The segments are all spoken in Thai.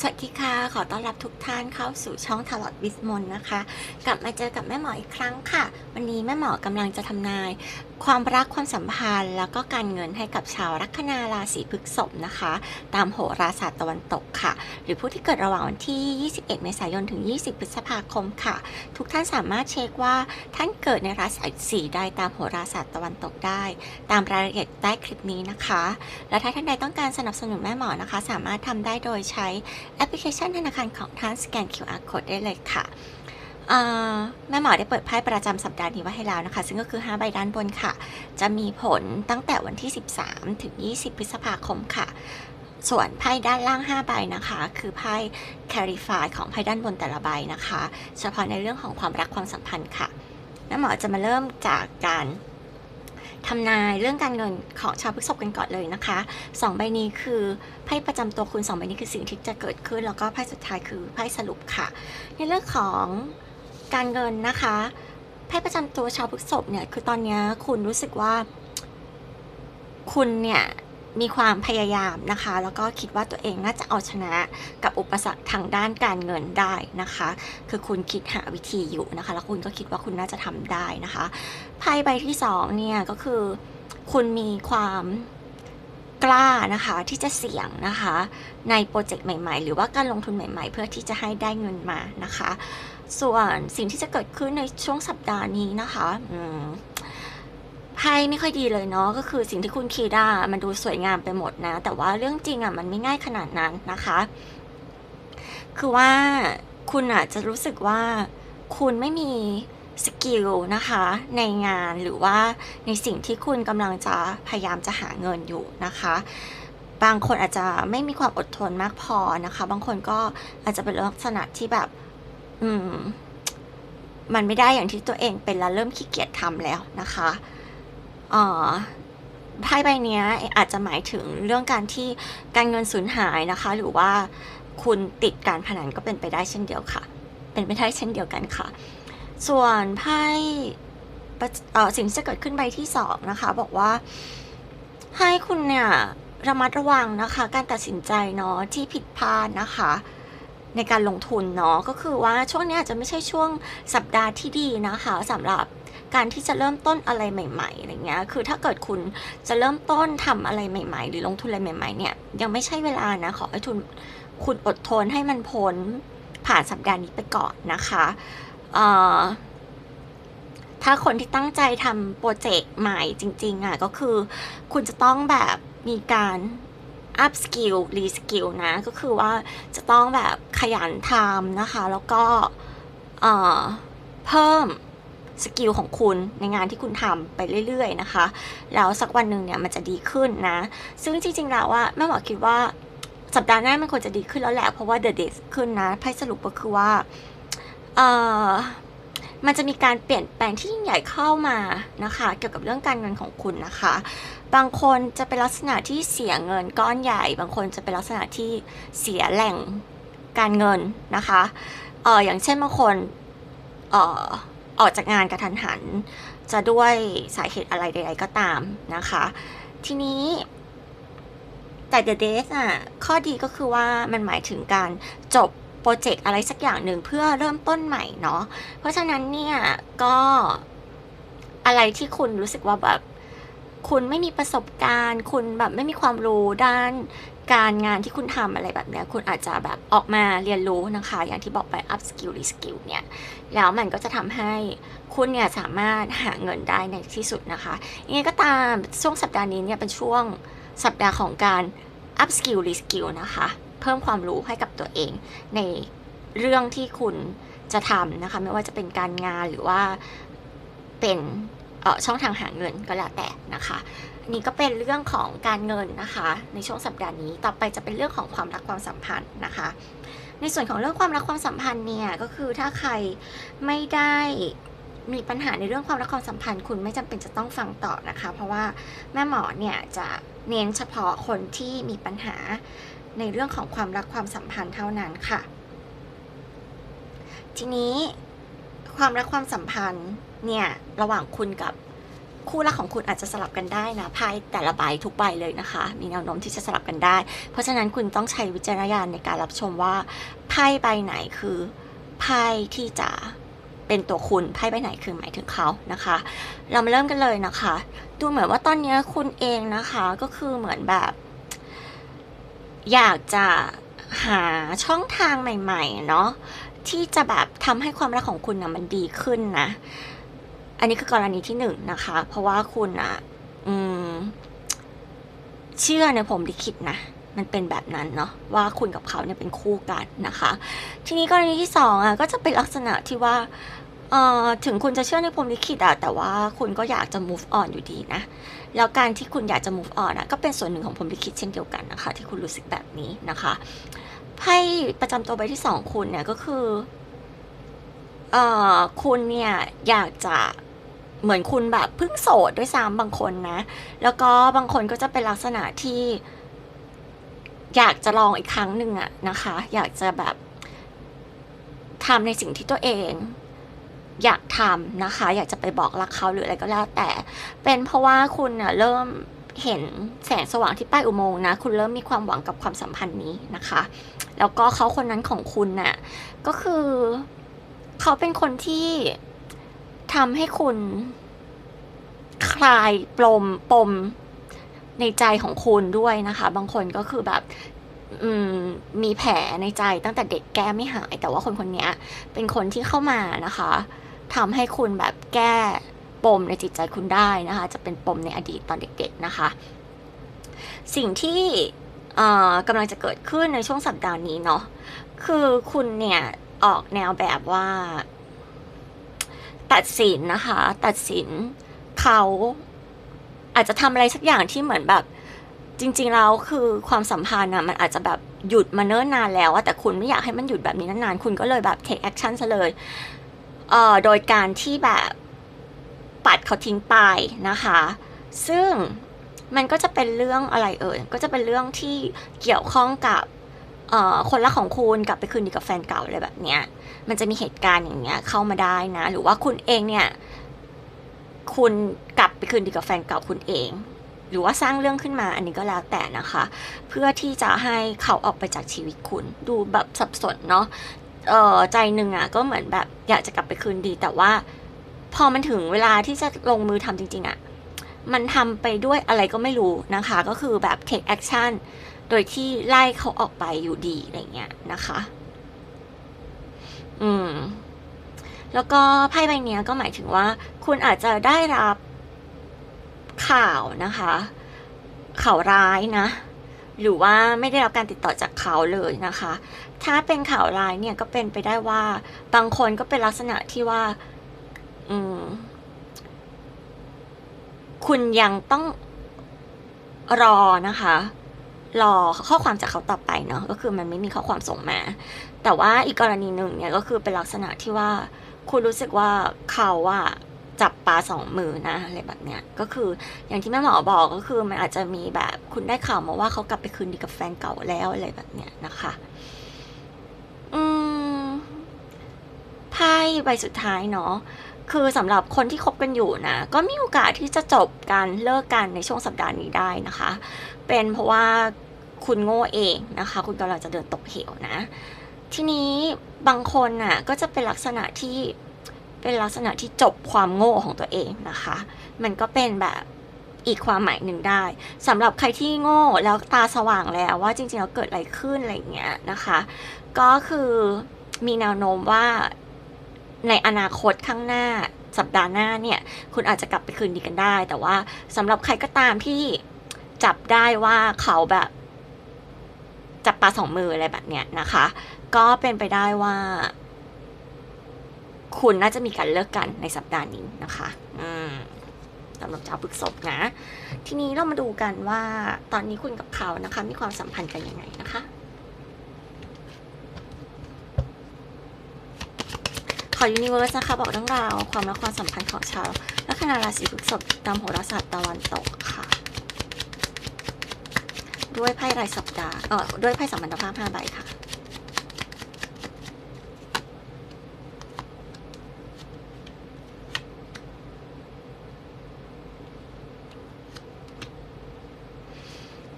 สวัสดีค่ะ ขอต้อนรับทุกท่านเข้าสู่ช่องทารอตวิสมนนะคะ กลับมาเจอกับแม่หมออีกครั้งค่ะ วันนี้แม่หมอกำลังจะทำนาย ความรักความสัมพันธ์ แล้วก็การเงินให้กับชาวลัคนาราศีพฤษภนะคะ ตามโหราศาสตร์ตะวันตกค่ะ หรือผู้ที่เกิดระหว่างวันที่ 21 เมษายนถึง 20 พฤษภาคมค่ะ ทุกท่านสามารถเช็คว่าท่านเกิดในราศีใดตามโหราศาสตร์ตะวันตกได้ ตามรายละเอียดใต้คลิปนี้นะคะ และถ้าท่านใดต้องการสนับสนุนแม่หมอนะคะ สามารถทำได้โดยใช้แอปพลิเคชันธนาคารของท่านสแกน QR code ได้เลยค่ะแม่หมอได้เปิดไพ่ประจำสัปดาห์นี้ไว้ให้แล้วนะคะ ซึ่งก็คือ 5 ใบด้านบนค่ะ จะมีผลตั้งแต่วันที่ 13 ถึง 20 พฤษภาคมค่ะ ส่วนไพ่ด้านล่าง 5 ใบนะคะ คือไพ่ Clarify ของไพ่ด้านบนแต่ละใบนะคะ เฉพาะในเรื่องของความรักความสัมพันธ์ค่ะ แม่หมอจะมาเริ่มจากการ ทำนายเรื่องการเงินของชาวพฤษภกันก่อนเลยนะคะสองใบนี้คือไพ่ประจำตัวคุณสองใบนี้คือสิ่งที่จะเกิดขึ้น แล้วก็ไพ่สุดท้ายคือไพ่สรุปค่ะ ในเรื่องของการเงินนะคะไพ่ประจำตัวชาวพฤษภเนี่ยคือตอนนี้คุณรู้สึกว่า คุณเนี่ย มีความพยายามนะคะ แล้วก็คิดว่าตัวเองน่าจะเอาชนะกับอุปสรรคทางด้านการเงินได้นะคะ คือคุณคิดหาวิธีอยู่นะคะ แล้วคุณก็คิดว่าคุณน่าจะทำได้นะคะไพ่ใบที่สองเนี่ยก็คือคุณมีความกล้านะคะที่จะเสี่ยงนะคะ ในโปรเจกต์ใหม่ ๆ หรือว่าการลงทุนใหม่ ๆ เพื่อที่จะให้ได้เงินมานะคะ ส่วนสิ่งที่จะเกิดขึ้นในช่วงสัปดาห์นี้นะคะอืม ไพ่ไม่ค่อยดีเลยเนาะก็คือสิ่งที่คุณคิดอะมันดูสวยงามไปหมดนะ แต่ว่าเรื่องจริงอะมันไม่ง่ายขนาดนั้นนะคะ คือว่าคุณอาจจะรู้สึกว่าคุณไม่มีสกิลนะคะในงานหรือว่าในสิ่งที่คุณกำลังจะพยายามจะหาเงินอยู่นะคะ บางคนอาจจะไม่มีความอดทนมากพอนะคะ บางคนก็อาจจะเป็นลักษณะที่แบบ อืม มันไม่ได้อย่างที่ตัวเองเป็นแล้วเริ่มขี้เกียจทำแล้วนะคะ ไพ่ใบนี้อาจจะหมายถึงเรื่องการที่การเงินสูญหายนะคะ หรือว่าคุณติดการพนันก็เป็นไปได้เช่นเดียวค่ะ เป็นไปได้เช่นเดียวกันค่ะ ส่วนไพ่สิ่งที่จะเกิดขึ้นใบที่สองนะคะ บอกว่าให้คุณเนี่ยระมัดระวังนะคะ การตัดสินใจเนาะที่ผิดพลาดนะคะ ในการลงทุนเนาะก็คือว่าช่วงนี้อาจจะไม่ใช่ช่วงสัปดาห์ที่ดีนะคะสำหรับ การที่จะเริ่มต้นอะไรใหม่ๆอะไรเงี้ยคือถ้าเกิดคุณจะเริ่มต้นทำอะไรใหม่ ๆ หรือลงทุนอะไรใหม่ ๆ เนี่ยยังไม่ใช่เวลานะขอให้ทุนคุณอดทนให้มันพ้นผ่านสัปดาห์นี้ไปก่อนนะคะเอ่อถ้าคนที่ตั้งใจทำโปรเจกต์ใหม่จริงๆอะก็คือคุณจะต้องแบบมีการ up skill re skill นะ ก็คือว่าจะต้องแบบขยันทำนะคะ แล้วก็เอ่อเพิ่ม สกิลของคุณในงานที่คุณทำไปเรื่อยๆนะคะ แล้วสักวันหนึ่งเนี่ยมันจะดีขึ้นนะ ซึ่งจริงๆแล้วว่าแม่หมอคิดว่าสัปดาห์หน้ามันควรจะดีขึ้นแล้วแหละเพราะว่า the days ขึ้นนะไพ่สรุปก็คือว่าเอ่อมันจะมีการเปลี่ยนแปลงที่ยิ่งใหญ่เข้ามานะคะ เกี่ยวกับเรื่องการเงินของคุณนะคะ บางคนจะเป็นลักษณะที่เสียเงินก้อนใหญ่ บางคนจะเป็นลักษณะที่เสียแหล่งการเงินนะคะเอออย่างเช่นบางคนเออ ออกจากงานกระทันหัน จะด้วยสาเหตุอะไรใด ๆ ก็ตามนะคะ ทีนี้แต่ The Days อะ ข้อดีก็คือว่ามันหมายถึงการจบโปรเจกต์อะไรสักอย่างหนึ่งเพื่อเริ่มต้นใหม่เนาะ เพราะฉะนั้นเนี่ย ก็อะไรที่คุณรู้สึกว่าแบบ คุณไม่มีประสบการณ์ คุณแบบไม่มีความรู้ด้าน การงานที่คุณทำอะไรแบบเนี้ยคุณอาจจะแบบออกมาเรียนรู้นะคะ อย่างที่บอกไป up skill re skill เนี่ย แล้วมันก็จะทำให้คุณเนี่ยสามารถหาเงินได้ในที่สุดนะคะ ยังไงก็ตามช่วงสัปดาห์นี้เนี่ยเป็นช่วงสัปดาห์ของการ up skill re skill นะคะ เพิ่มความรู้ให้กับตัวเองในเรื่องที่คุณจะทำนะคะ ไม่ว่าจะเป็นการงานหรือว่าเป็นช่องทางหาเงินก็แล้วแต่นะคะ อันนี้ก็เป็นเรื่องของการเงินนะคะ ในช่วงสัปดาห์นี้ต่อไปจะเป็นเรื่องของความรักความสัมพันธ์นะคะ ในส่วนของเรื่องความรักความสัมพันธ์เนี่ยก็คือถ้าใครไม่ได้มีปัญหาในเรื่องความรักความสัมพันธ์ คุณไม่จำเป็นจะต้องฟังต่อนะคะ เพราะว่าแม่หมอเนี่ยจะเน้นเฉพาะคนที่มีปัญหาในเรื่องของความรักความสัมพันธ์เท่านั้นค่ะ ทีนี้ความรักความสัมพันธ์เนี่ยระหว่างคุณกับ คู่รักของคุณอาจจะสลับกันได้นะไพ่แต่ละใบทุกใบเลยนะคะ มีแนวโน้มที่จะสลับกันได้ เพราะฉะนั้นคุณต้องใช้วิจารณญาณในการรับชมว่าไพ่ใบไหนคือไพ่ที่จะเป็นตัวคุณไพ่ใบไหนคือหมายถึงเขานะคะ เรามาเริ่มกันเลยนะคะ ดูเหมือนว่าตอนนี้คุณเองนะคะก็คือเหมือนแบบ อยากจะหาช่องทางใหม่ ๆ เนาะที่จะแบบทำให้ความรักของคุณนะมันดีขึ้นนะ อันนี้คือกรณีที่หนึ่งนะคะ เพราะว่าคุณอะอืม เชื่อในผมลิขิตนะมันเป็นแบบนั้นเนาะว่าคุณกับเขาเนี่ยเป็นคู่กันนะคะ ทีนี้กรณีที่สองอะก็จะเป็นลักษณะที่ว่าเอ่อถึงคุณจะเชื่อในพรมลิขิตอะแต่ว่าคุณก็อยากจะ move on อยู่ดีนะ แล้วการที่คุณอยากจะ move on อะก็เป็นส่วนหนึ่งของพรมลิขิตเช่นเดียวกันนะคะ ที่คุณรู้สึกแบบนี้นะคะไพ่ประจำตัวใบที่สองคุณเนี่ยก็คือเอ่อคุณเนี่ยอยากจะ เหมือนคุณแบบเพิ่งโสดด้วยซ้ำบางคนนะ แล้วก็บางคนก็จะเป็นลักษณะที่ อยากจะลองอีกครั้งหนึ่งอะนะคะ อยากจะแบบทำในสิ่งที่ตัวเอง อยากทำนะคะ อยากจะไปบอกรักเขาหรืออะไรก็แล้วแต่ เป็นเพราะว่าคุณน่ะเริ่มเห็นแสงสว่างที่ใต้อุโมงค์นะ คุณเริ่มมีความหวังกับความสัมพันธ์นี้นะคะ แล้วก็เขาคนนั้นของคุณน่ะก็คือเขาเป็นคนที่ ทำให้คุณคลายปลมปมในใจของคุณด้วยนะคะ บางคนก็คือแบบมมีแผลในใจตั้งแต่เด็กแก้ไม่หาย แต่ว่าคนคนนี้เป็นคนที่เข้ามานะคะทำให้คุณแบบแก้ปมในจิตใจคุณได้นะคะ จะเป็นปมในอดีตตอนเด็ก ๆนะคะ สิ่งที่กำลังจะเกิดขึ้นในช่วงสัปดาห์นี้เนาะคือคุณเนี่ยออกแนวแบบว่า ตัดสินนะคะ ตัดสินเขาอาจจะทำอะไรสักอย่างที่เหมือนแบบ จริงๆแล้วคือความสัมพันธ์อะมันอาจจะแบบหยุดมาเนิ่นนานแล้วอะแต่คุณไม่อยากให้มันหยุดแบบนี้นานๆคุณก็เลยแบบ take action ซะเลยเอ่อโดยการที่แบบปัดเขาทิ้งไปนะคะ ซึ่งมันก็จะเป็นเรื่องอะไรเอ่ยก็จะเป็นเรื่องที่เกี่ยวข้องกับ คนรักของคุณกลับไปคืนดีกับแฟนเก่าอะไรแบบเนี้ย มันจะมีเหตุการณ์อย่างเงี้ยเข้ามาได้นะ หรือว่าคุณเองเนี่ย คุณกลับไปคืนดีกับแฟนเก่าคุณเอง หรือว่าสร้างเรื่องขึ้นมาอันนี้ก็แล้วแต่นะคะ เพื่อที่จะให้เขาออกไปจากชีวิตคุณ ดูแบบสับสนเนาะเออใจหนึ่งอะก็เหมือนแบบอยากจะกลับไปคืนดี แต่ว่า พอมันถึงเวลาที่จะลงมือทำจริง ๆอะ มันทำไปด้วยอะไรก็ไม่รู้นะคะ ก็คือแบบ take action โดยที่ไล่เขาออกไปอยู่ดีอะไรเงี้ยนะคะ อืม แล้วก็ไพ่ใบเนี้ยก็หมายถึงว่า คุณอาจจะได้รับข่าวนะคะ ข่าวร้ายนะ หรือว่าไม่ได้รับการติดต่อจากเขาเลยนะคะ ถ้าเป็นข่าวร้ายเนี่ยก็เป็นไปได้ว่า บางคนก็เป็นลักษณะที่ว่า อืม คุณยังต้องรอนะคะ รอข้อความจากเขาต่อไปเนาะก็คือมันไม่มีข้อความส่งมา แต่ว่าอีกกรณีหนึ่งเนี่ยก็คือเป็นลักษณะที่ว่าคุณรู้สึกว่าเขาอะจับปลาสองมือนะอะไรแบบเนี้ยก็คืออย่างที่แม่หมอบอกก็คือมันอาจจะมีแบบคุณได้ข่าวมาว่าเขากลับไปคืนดีกับแฟนเก่าแล้วอะไรแบบเนี้ยนะคะ อืมไพ่ใบสุดท้ายเนาะคือสำหรับคนที่คบกันอยู่นะก็มีโอกาสที่จะจบการเลิกกันในช่วงสัปดาห์นี้ได้นะคะ เป็นเพราะว่า คุณโง่เองนะคะ คุณกำลังจะเดินตกเหวนะ ทีนี้บางคนน่ะก็จะเป็นลักษณะที่เป็นลักษณะที่จบความโง่ของตัวเองนะคะ มันก็เป็นแบบอีกความหมายหนึ่งได้สำหรับใครที่โง่แล้วตาสว่างแล้วว่าจริงๆแล้วเกิดอะไรขึ้นอะไรอย่างเงี้ยนะคะ ก็คือมีแนวโน้มว่าในอนาคตข้างหน้าสัปดาห์หน้าเนี่ย คุณอาจจะกลับไปคืนดีกันได้ แต่ว่าสำหรับใครก็ตามที่จับได้ว่าเขาแบบ จับปลาสองมืออะไรแบบเนี้ยนะคะ ก็เป็นไปได้ว่า คุณน่าจะมีการเลิกกันในสัปดาห์นี้นะคะ อืมสำหรับชาวพฤกษบนะ ทีนี้เรามาดูกันว่าตอนนี้คุณกับเขานะคะ มีความสัมพันธ์กันยังไงนะคะขอยูนิเวอร์สนะคะบอกเรื่องราวความรักความสัมพันธ์ของชาวลัคนาราศีพฤษภตามโหราศาสตร์ตะวันตกค่ะ ด้วยไพ่รายสัปดาห์เอ่อด้วยไพ่สัมพันธภาพ5ใบค่ะ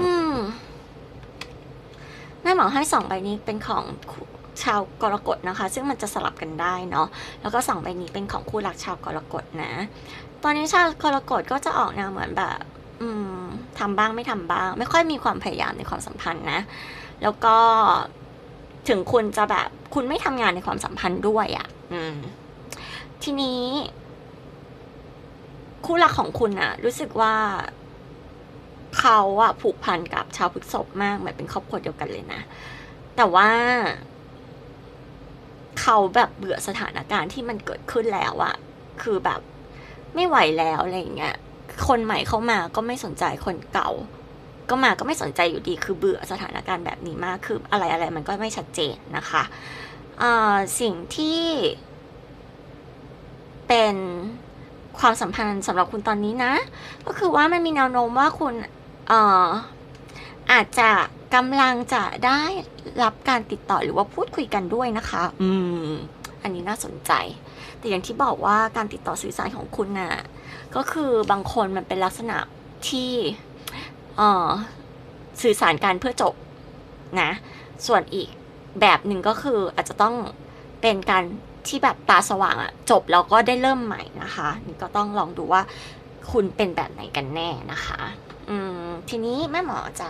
อืมแม่หมอให้สองใบนี้เป็นของชาวกรกฎนะคะ ซึ่งมันจะสลับกันได้เนาะแล้วก็สองใบนี้เป็นของคู่รักชาวกรกฎนะ ตอนนี้ชาวกรกฎก็จะออกแนวเหมือนแบบ อืม ทำบ้างไม่ทำบ้าง ไม่ค่อยมีความพยายามในความสัมพันธ์นะ แล้วก็ถึงคุณจะแบบคุณไม่ทำงานในความสัมพันธ์ด้วยอะ่ะ อืม ทีนี้ คู่รักของคุณอะรู้สึกว่าเขาอะผูกพันกับชาวพฤษภมากเหมือนเป็นครอบครัวเดียวกันเลยนะ แต่ว่า เขาแบบเบื่อสถานการณ์ที่มันเกิดขึ้นแล้วอะคือแบบไม่ไหวแล้วอะไรอย่างเงี้ย คนใหม่เข้ามาก็ไม่สนใจคนเก่า ก็มาก็ไม่สนใจอยู่ดีคือเบื่อสถานการณ์แบบนี้มากคืออะไรอะไรมันก็ไม่ชัดเจนนะคะอ่าสิ่งที่เป็นความสัมพันธ์สำหรับคุณตอนนี้นะ ก็คือว่ามันมีแนวโน้มว่าคุณเอ่ออาจจะกำลังจะได้รับการติดต่อหรือว่าพูดคุยกันด้วยนะคะ อืม อันนี้น่าสนใจ แต่อย่างที่บอกว่าการติดต่อสื่อสารของคุณน่ะ ก็คือบางคนมันเป็นลักษณะที่เออสื่อสารกันเพื่อจบนะ ส่วนอีกแบบหนึ่งก็คืออาจจะต้องเป็นการที่แบบตาสว่างอะจบแล้วก็ได้เริ่มใหม่นะคะนี่ก็ต้องลองดูว่าคุณเป็นแบบไหนกันแน่นะคะ อืมทีนี้แม่หมอจะ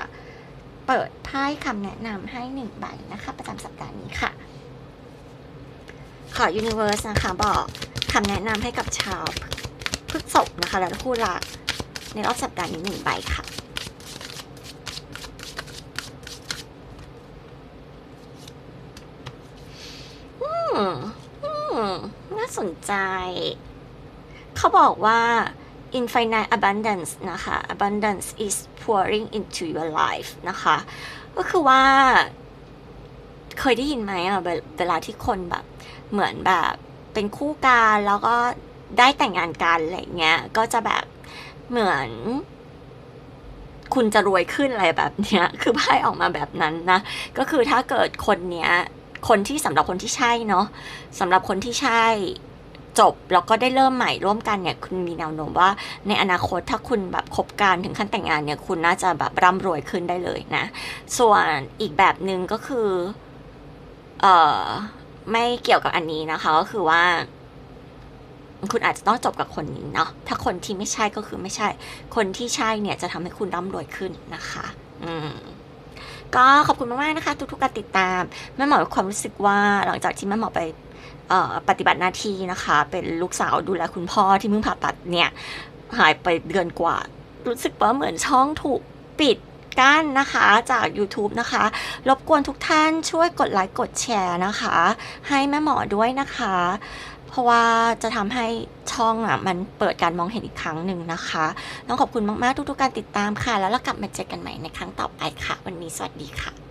เปิดไพ่คำแนะนำให้หนึ่งใบนะคะ ประจำสัปดาห์นี้ค่ะ ขอ Universe นะคะ บอกคำแนะนำให้กับชาว พฤษภนะคะ และคู่รัก ในรอบสัปดาห์นี้หนึ่งใบค่ะอืมอืมน่าสนใจ เขาบอกว่า infinite abundance นะคะ abundance is pouring into your life นะคะ ก็คือว่า เคยได้ยินไหมอะ เวเวลาที่คนแบบ เหมือนแบบ เป็นคู่กันแล้วก็ ได้แต่งงานกันอะไรเงี้ย ก็จะแบบเหมือน คุณจะรวยขึ้นอะไรแบบเนี้ย คือไพ่ออกมาแบบนั้นนะ ก็คือถ้าเกิดคนเนี้ย คนที่สำหรับคนที่ใช่เนาะสำหรับคนที่ใช่จบแล้วก็ได้เริ่มใหม่ร่วมกันเนี่ยคุณมีแนวโน้มว่า ในอนาคตถ้าคุณแบบคบกันถึงขั้นแต่งงานเนี่ยคุณน่าจะแบบร่ำรวยขึ้นได้เลยนะ ส่วนอีกแบบหนึ่งก็คือ เอ่อ ไม่เกี่ยวกับอันนี้นะคะ ก็คือว่า คุณอาจจะต้องจบกับคนนี้เนาะถ้าคนที่ไม่ใช่ก็คือไม่ใช่ คนที่ใช่เนี่ยจะทำให้คุณร่ำรวยขึ้นนะคะ อืมก็ขอบคุณมากๆนะคะ ทุกๆการติดตามแม่หมอมีความรู้สึกว่าหลังจากที่แม่หมอไปออปฏิบัติหน้าที่นะคะ เป็นลูกสาวดูแลคุณพ่อที่เพิ่งผ่าตัดเนี่ย หายไปเดือนกว่า รู้สึกว่าเหมือนช่องถูกปิดกั้นนะคะจาก YouTube นะคะ รบกวนทุกท่านช่วยกดไลค์กดแชร์นะคะ ให้แม่หมอด้วยนะคะ เพราะว่าจะทำให้ช่องอะมันเปิดการมองเห็นอีกครั้งหนึ่งนะคะ ต้องขอบคุณมากๆทุกๆการติดตามค่ะ แล้วเรากลับมาเจอกันใหม่ในครั้งต่อไปค่ะ วันนี้สวัสดีค่ะ